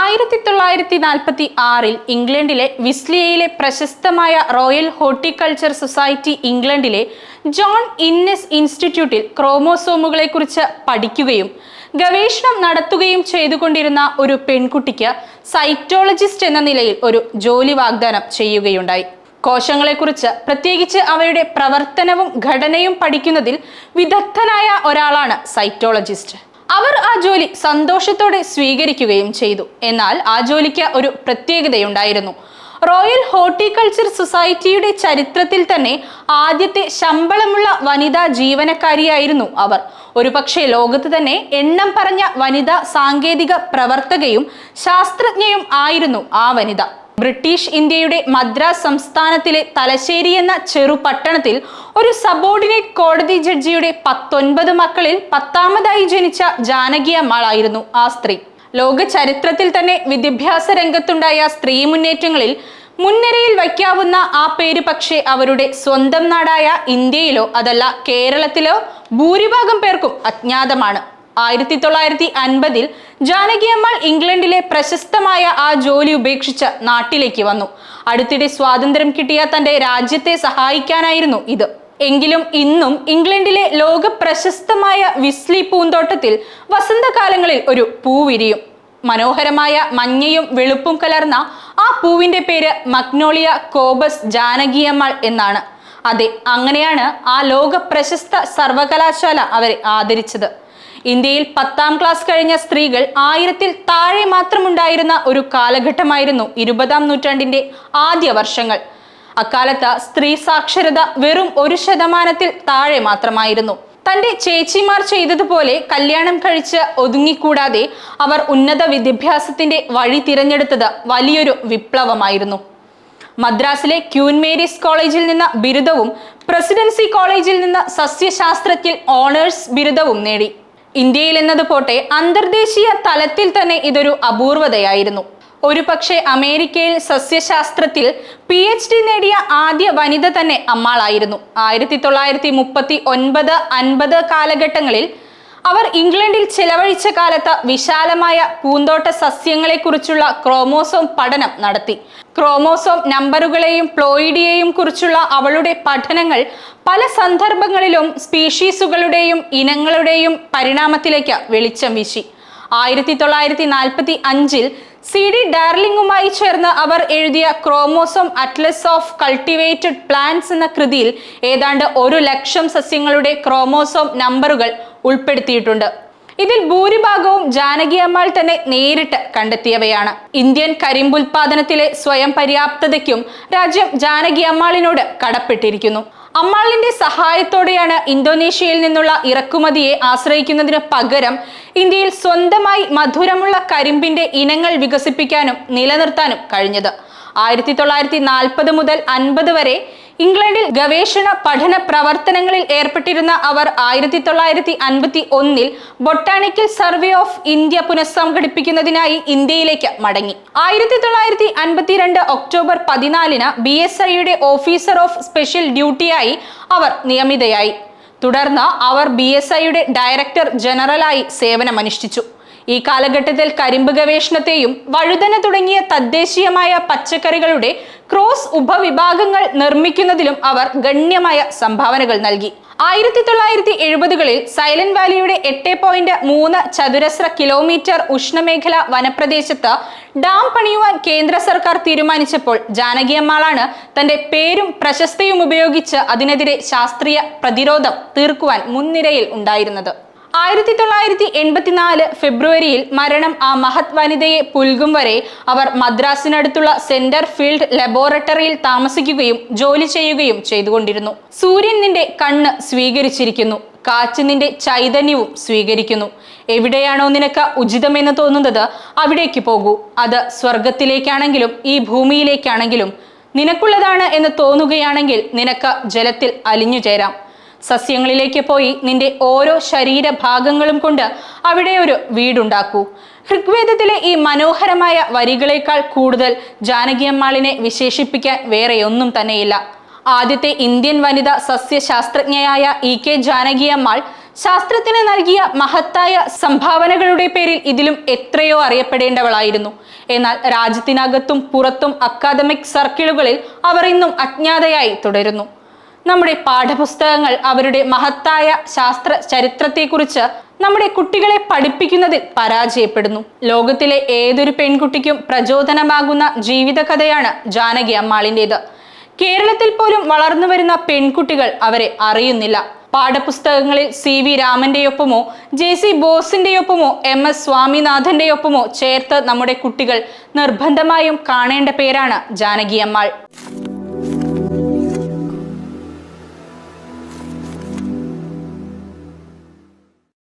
ആയിരത്തി തൊള്ളായിരത്തി നാൽപ്പത്തി ആറിൽ ഇംഗ്ലണ്ടിലെ വിസ്ലിയയിലെ പ്രശസ്തമായ റോയൽ ഹോർട്ടിക്കൾച്ചർ സൊസൈറ്റി ഇംഗ്ലണ്ടിലെ ജോൺ ഇന്നസ് ഇൻസ്റ്റിറ്റ്യൂട്ടിൽ ക്രോമോസോമുകളെക്കുറിച്ച് പഠിക്കുകയും ഗവേഷണം നടത്തുകയും ചെയ്തുകൊണ്ടിരുന്ന ഒരു പെൺകുട്ടിക്ക് സൈറ്റോളജിസ്റ്റ് എന്ന നിലയിൽ ഒരു ജോലി വാഗ്ദാനം ചെയ്യുകയുണ്ടായി. കോശങ്ങളെക്കുറിച്ച് പ്രത്യേകിച്ച് അവയുടെ പ്രവർത്തനവും ഘടനയും പഠിക്കുന്നതിൽ വിദഗ്ധനായ ഒരാളാണ് സൈറ്റോളജിസ്റ്റ്. അവർ ആ ജോലി സന്തോഷത്തോടെ സ്വീകരിക്കുകയും ചെയ്തു. എന്നാൽ ആ ജോലിക്ക് ഒരു പ്രത്യേകതയുണ്ടായിരുന്നു. റോയൽ ഹോർട്ടിക്കൾച്ചർ സൊസൈറ്റിയുടെ ചരിത്രത്തിൽ തന്നെ ആദ്യത്തെ ശമ്പളമുള്ള വനിതാ ജീവനക്കാരിയായിരുന്നു അവർ. ഒരുപക്ഷെ ലോകത്ത് തന്നെ എണ്ണം പറഞ്ഞ വനിതാ സാങ്കേതിക പ്രവർത്തകയും ശാസ്ത്രജ്ഞയും ആയിരുന്നു ആ വനിത. ബ്രിട്ടീഷ് ഇന്ത്യയുടെ മദ്രാസ് സംസ്ഥാനത്തിലെ തലശ്ശേരി എന്ന ചെറു പട്ടണത്തിൽ ഒരു സബോർഡിനേറ്റ് കോടതി ജഡ്ജിയുടെ പത്തൊൻപത് മക്കളിൽ പത്താമതായി ജനിച്ച ജാനകി അമ്മാളായിരുന്നു ആ സ്ത്രീ. ലോക ചരിത്രത്തിൽ തന്നെ വിദ്യാഭ്യാസ രംഗത്തുണ്ടായ സ്ത്രീ മുന്നേറ്റങ്ങളിൽ മുൻനിരയിൽ വയ്ക്കാവുന്ന ആ പേര് പക്ഷേ അവരുടെ സ്വന്തം നാടായ ഇന്ത്യയിലോ അതല്ല കേരളത്തിലോ ഭൂരിഭാഗം പേർക്കും അജ്ഞാതമാണ്. ആയിരത്തി തൊള്ളായിരത്തി അൻപതിൽ ജാനകിയമ്മാൾ ഇംഗ്ലണ്ടിലെ പ്രശസ്തമായ ആ ജോലി ഉപേക്ഷിച്ച് നാട്ടിലേക്ക് വന്നു. അടുത്തിടെ സ്വാതന്ത്ര്യം കിട്ടിയ തന്റെ രാജ്യത്തെ സഹായിക്കാനായിരുന്നു ഇത്. എങ്കിലും ഇന്നും ഇംഗ്ലണ്ടിലെ ലോക പ്രശസ്തമായ വിസ്ലി പൂന്തോട്ടത്തിൽ വസന്തകാലങ്ങളിൽ ഒരു പൂവിരിയും. മനോഹരമായ മഞ്ഞയും വെളുപ്പും കലർന്ന ആ പൂവിന്റെ പേര് മഗ്നോളിയ കോബസ് ജാനകിയമ്മൾ എന്നാണ്. അതെ അങ്ങനെയാണ് ആ ലോക പ്രശസ്ത സർവകലാശാല അവരെ ആദരിച്ചത്. ഇന്ത്യയിൽ പത്താം ക്ലാസ് കഴിഞ്ഞ സ്ത്രീകൾ ആയിരത്തിൽ താഴെ മാത്രമുണ്ടായിരുന്ന ഒരു കാലഘട്ടമായിരുന്നു ഇരുപതാം നൂറ്റാണ്ടിന്റെ ആദ്യ വർഷങ്ങൾ. അക്കാലത്ത് സ്ത്രീ സാക്ഷരത വെറും ഒരു ശതമാനത്തിൽ താഴെ മാത്രമായിരുന്നു. തന്റെ ചേച്ചിമാർ ചെയ്തതുപോലെ കല്യാണം കഴിച്ച് ഒതുങ്ങിക്കൂടാതെ അവർ ഉന്നത വിദ്യാഭ്യാസത്തിന്റെ വഴി തിരഞ്ഞെടുത്തത് വലിയൊരു വിപ്ലവമായിരുന്നു. മദ്രാസിലെ ക്യൂൻ മേരീസ് കോളേജിൽ നിന്ന് ബിരുദവും പ്രസിഡൻസി കോളേജിൽ നിന്ന് സസ്യശാസ്ത്രത്തിൽ ഓണേഴ്സ് ബിരുദവും നേടി. ഇന്ത്യയിൽ എന്നത് പോട്ടെ അന്തർദേശീയ തലത്തിൽ തന്നെ ഇതൊരു അപൂർവതയായിരുന്നു. ഒരു പക്ഷേ അമേരിക്കയിൽ സസ്യശാസ്ത്രത്തിൽ പി എച്ച് ഡി നേടിയ ആദ്യ വനിത തന്നെ അമ്മാളായിരുന്നു. ആയിരത്തി തൊള്ളായിരത്തി മുപ്പത്തി ഒൻപത് അൻപത് കാലഘട്ടങ്ങളിൽ അവർ ഇംഗ്ലണ്ടിൽ ചെലവഴിച്ച കാലത്ത് വിശാലമായ പൂന്തോട്ട സസ്യങ്ങളെക്കുറിച്ചുള്ള ക്രോമോസോം പഠനം നടത്തി. ക്രോമോസോം നമ്പറുകളെയും പ്ലോയിഡിയെയും കുറിച്ചുള്ള അവളുടെ പഠനങ്ങൾ പല സന്ദർഭങ്ങളിലും സ്പീഷീസുകളുടെയും ഇനങ്ങളുടെയും പരിണാമത്തിലേക്ക് വെളിച്ചം വീശി. ആയിരത്തി തൊള്ളായിരത്തി നാൽപ്പത്തി അഞ്ചിൽ സി ഡി ഡാർലിംഗുമായി ചേർന്ന് അവർ എഴുതിയ chromosome atlas of cultivated plants എന്ന കൃതിയിൽ ഏതാണ്ട് ഒരു ലക്ഷം സസ്യങ്ങളുടെ ക്രോമോസോം നമ്പറുകൾ ഉൾപ്പെടുത്തിയിട്ടുണ്ട്. ഇതിൽ ഭൂരിഭാഗവും ജാനകി അമ്മാൾ തന്നെ നേരിട്ട് കണ്ടെത്തിയവയാണ്. ഇന്ത്യൻ കരിമ്പുൽപാദനത്തിലെ സ്വയം പര്യാപ്തതയ്ക്കും രാജ്യം ജാനകി അമ്മാളിനോട് കടപ്പെട്ടിരിക്കുന്നു. അമ്മാളിന്റെ സഹായത്തോടെയാണ് ഇന്തോനേഷ്യയിൽ നിന്നുള്ള ഇറക്കുമതിയെ ആശ്രയിക്കുന്നതിന് പകരം ഇന്ത്യയിൽ സ്വന്തമായി മധുരമുള്ള കരിമ്പിന്റെ ഇനങ്ങൾ വികസിപ്പിക്കാനും നിലനിർത്താനും കഴിഞ്ഞത്. ആയിരത്തി തൊള്ളായിരത്തി നാൽപ്പത് മുതൽ അൻപത് വരെ ഇംഗ്ലണ്ടിൽ ഗവേഷണ പഠന പ്രവർത്തനങ്ങളിൽ ഏർപ്പെട്ടിരുന്ന അവർ ആയിരത്തി തൊള്ളായിരത്തി അൻപത്തി ഒന്നിൽ ബൊട്ടാണിക്കൽ സർവേ ഓഫ് ഇന്ത്യ പുനഃസംഘടിപ്പിക്കുന്നതിനായി ഇന്ത്യയിലേക്ക് മടങ്ങി. ആയിരത്തി തൊള്ളായിരത്തി അൻപത്തിരണ്ട് ഒക്ടോബർ പതിനാലിന് ബി എസ് ഐയുടെ ഓഫീസർ ഓഫ് സ്പെഷ്യൽ ഡ്യൂട്ടിയായി അവർ നിയമിതയായി. തുടർന്ന് അവർ ബി എസ് ഐയുടെ ഡയറക്ടർ ജനറലായി സേവനമനുഷ്ഠിച്ചു. ഈ കാലഘട്ടത്തിൽ കരിമ്പ് ഗവേഷണത്തെയും വഴുതന തുടങ്ങിയ തദ്ദേശീയമായ പച്ചക്കറികളുടെ ക്രോസ് ഉപവിഭാഗങ്ങൾ നിർമ്മിക്കുന്നതിലും അവർ ഗണ്യമായ സംഭാവനകൾ നൽകി. ആയിരത്തി തൊള്ളായിരത്തി എഴുപതുകളിൽ സൈലന്റ് വാലിയുടെ എട്ട് പോയിന്റ് മൂന്ന് ചതുരശ്ര കിലോമീറ്റർ ഉഷ്ണമേഖല വനപ്രദേശത്ത് ഡാം പണിയുവാൻ കേന്ദ്ര സർക്കാർ തീരുമാനിച്ചപ്പോൾ ജാനകിയമ്മാളാണ് തന്റെ പേരും പ്രശസ്തിയും ഉപയോഗിച്ച് അതിനെതിരെ ശാസ്ത്രീയ പ്രതിരോധം തീർക്കുവാൻ മുൻനിരയിൽ ഉണ്ടായിരുന്നത്. ആയിരത്തി തൊള്ളായിരത്തി എൺപത്തിനാല് ഫെബ്രുവരിയിൽ മരണം ആ മഹത് വനിതയെ പുൽകും വരെ അവർ മദ്രാസിനടുത്തുള്ള സെന്റർ ഫീൽഡ് ലബോറട്ടറിയിൽ താമസിക്കുകയും ജോലി ചെയ്യുകയും ചെയ്തുകൊണ്ടിരുന്നു. സൂര്യൻ നിന്റെ കണ്ണ് സ്വീകരിച്ചിരിക്കുന്നു. കാറ്റ് നിന്റെ ചൈതന്യവും സ്വീകരിക്കുന്നു. എവിടെയാണോ നിനക്ക് ഉചിതമെന്ന് തോന്നുന്നത് അവിടേക്ക് പോകൂ. അത് സ്വർഗത്തിലേക്കാണെങ്കിലും ഈ ഭൂമിയിലേക്കാണെങ്കിലും നിനക്കുള്ളതാണ് എന്ന് തോന്നുകയാണെങ്കിൽ നിനക്ക് ജലത്തിൽ അലിഞ്ഞു ചേരാം സസ്യങ്ങളിലേക്ക് പോയി നിന്റെ ഓരോ ശരീരഭാഗങ്ങളും കൊണ്ട് അവിടെ ഒരു വീടുണ്ടാക്കൂ. ഋഗ്വേദത്തിലെ ഈ മനോഹരമായ വരികളേക്കാൾ കൂടുതൽ ജാനകിയമ്മാളിനെ വിശേഷിപ്പിക്കാൻ വേറെയൊന്നും തന്നെയില്ല. ആദ്യത്തെ ഇന്ത്യൻ വനിത സസ്യശാസ്ത്രജ്ഞയായ ഇ കെ ജാനകിയമ്മാൾ ശാസ്ത്രത്തിന് നൽകിയ മഹത്തായ സംഭാവനകളുടെ പേരിൽ ഇതിലും എത്രയോ അറിയപ്പെടേണ്ടവളായിരുന്നു. എന്നാൽ രാജ്യത്തിനകത്തും പുറത്തും അക്കാദമിക് സർക്കിളുകളിൽ അവർ ഇന്നും അജ്ഞാതയായി തുടരുന്നു. നമ്മുടെ പാഠപുസ്തകങ്ങൾ അവരുടെ മഹത്തായ ശാസ്ത്ര ചരിത്രത്തെക്കുറിച്ച് നമ്മുടെ കുട്ടികളെ പഠിപ്പിക്കുന്നതിൽ പരാജയപ്പെടുന്നു. ലോകത്തിലെ ഏതൊരു പെൺകുട്ടിക്കും പ്രചോദനമാകുന്ന ജീവിതകഥയാണ് ജാനകി അമ്മാളിന്റെത്. കേരളത്തിൽ പോലും വളർന്നു വരുന്ന പെൺകുട്ടികൾ അവരെ അറിയുന്നില്ല. പാഠപുസ്തകങ്ങളിൽ സി വി രാമന്റെയൊപ്പമോ ജെ സി ബോസിന്റെയൊപ്പമോ എം എസ് സ്വാമിനാഥന്റെയൊപ്പമോ ചേർത്ത് നമ്മുടെ കുട്ടികൾ നിർബന്ധമായും കാണേണ്ട പേരാണ് ജാനകി അമ്മാൾ.